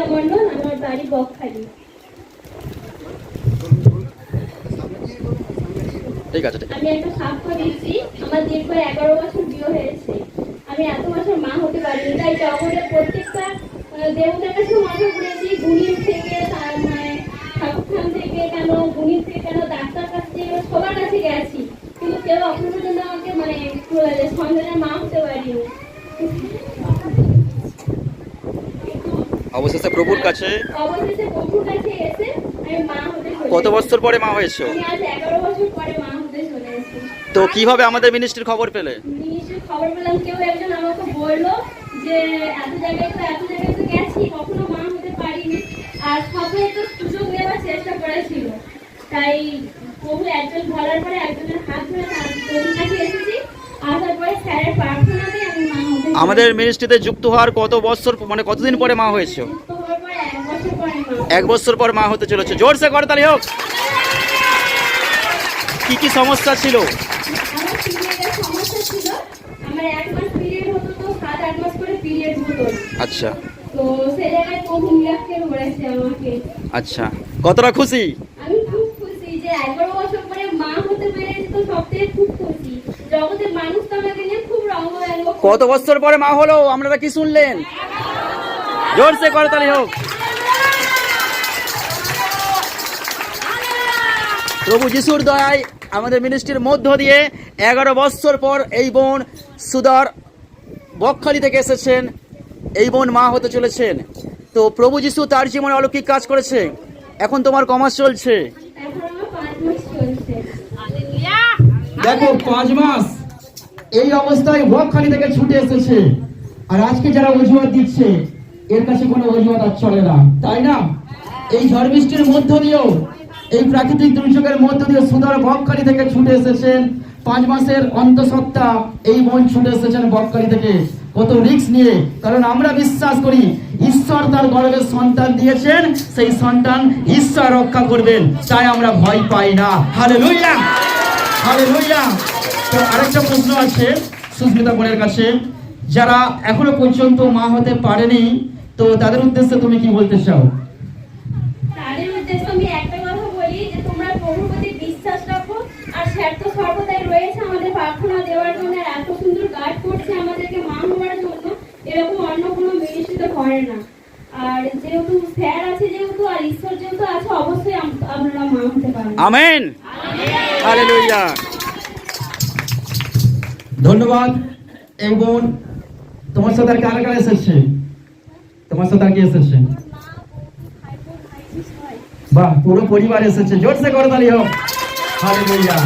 সঙ্গীতা মণ্ডল আমার বাড়ি বকখালি। ঠিক আছে আমি একটা সাক্ষ্য দিচ্ছি আমার দীর্ঘ এগারো বছর বিয়ে হয়েছে। আমি এত বছর মা হতে পারিনি তাই জগতের প্রত্যেকটা দেবতার কাছে মাথা ঘুরেছি গুণির থেকে তার মানে ঠাকুর খান থেকে কেন গুণির থেকে কেন ডাক্তার কাছ সবার কাছে গেছি। কিন্তু কেউ এখনও পর্যন্ত আমাকে মানে সন্তানের মা হতে পারিনি। অবশেষে প্রভুর কাছে অবশেষে প্রভুর কাছে এসে আমি মা হতে চলে কত বছর পরে মা হয়েছো? তো কীভাবে আমাদের মিনিস্ট্রির খবর পেলে? খবর পেলাম কেউ একজন আমাকে বলল যে এত জায়গায় তো এত জায়গায় তো গেছি কখনো মা হতে পারিনি। আর সবাই তো সুযোগ নেওয়ার চেষ্টা করেছিল। তাই প্রভু একজন বলার পরে একজনের হাত আমাদের মিনিস্ট্রিতে যুক্ত হওয়ার কত বছর মানে কতদিন পরে মা হয়েছো? এক বছর পরে মা হতে চলেছে। জোরসে করতালি হোক। কি কি সমস্যা ছিল। আচ্ছা। আচ্ছা। কতটা খুশি? আমি খুব খুশি যে বছর পরে মা হতে তো সব থেকে খুব খুশি জগতের মানুষ তো আমাকে নিয়ে খুব রঙ্গ ব্যঙ্গ করে। কত বছর পরে মা হলো? আপনারা কি শুনলেন? জোরসে করতালি হোক। প্রভু যিশুর দয়ায় আমাদের মিনিস্ট্রির মধ্য দিয়ে এগারো বছর পর এই বোন সুদর বকখালি থেকে এসেছেন। এই বোন মা হতে চলেছেন। তো প্রভু যিশু তার জীবনে অলৌকিক কাজ করেছে। এখন তোমার কমাস চলছে। দেখো পাঁচ মাস। এই অবস্থায় বকখালি থেকে ছুটে এসেছে। আর আজকে যারা অজুহাত দিচ্ছে, এর কাছে কোনো অজুহাত আর চলে না। তাই না? এই ঝড় বৃষ্টির মধ্য দিয়েও, এই প্রাকৃতিক দুর্যোগের মধ্য দিয়ে সুন্দর বকখালি থেকে ছুটে এসেছেন। পাঁচ মাসের অন্তঃসত্ত্বা এই বোন ছুটে এসেছেন বকখালি থেকে। কত রিস্ক নিয়ে। কারণ আমরা বিশ্বাস করি, ঈশ্বর তার গর্বের সন্তান দিয়েছেন, সেই সন্তান ঈশ্বর রক্ষা করবেন। তাই আমরা ভয় পাই না। হালেলুয়া হালেলুয়া তো আরেকটা প্রশ্ন আছে সুস্মিতা বোনের কাছে। যারা এখনও পর্যন্ত মা হতে পারেনি তো তাদের উদ্দেশ্যে তুমি কি বলতে চাও? তাদের উদ্দেশ্যে আমি একটা কথা বলি যে তোমরা প্রভুর প্রতি বিশ্বাস রাখো আর স্যার তো সর্বদাই রয়েছে আমাদের প্রার্থনা দেওয়ার জন্য আর এত সুন্দর গাইড করছে আমাদেরকে মা হওয়ার জন্য এরকম অন্য কোনো মিনিস্ট্রিতে করে না। আর যেহেতু স্যার আছে যেহেতু আর ঈশ্বর যেহেতু আছে অবশ্যই মা হতে আমেন। হালেলুয়া। ধন্যবাদ। এই বোন, তোমার সাথে আর কারা কারা এসেছে? তোমার সাথে আর কি এসেছে? বাহ, পুরো পরিবার এসেছে। জোরসে করে দাঁড়িয়ে হোক। হালেলুয়া।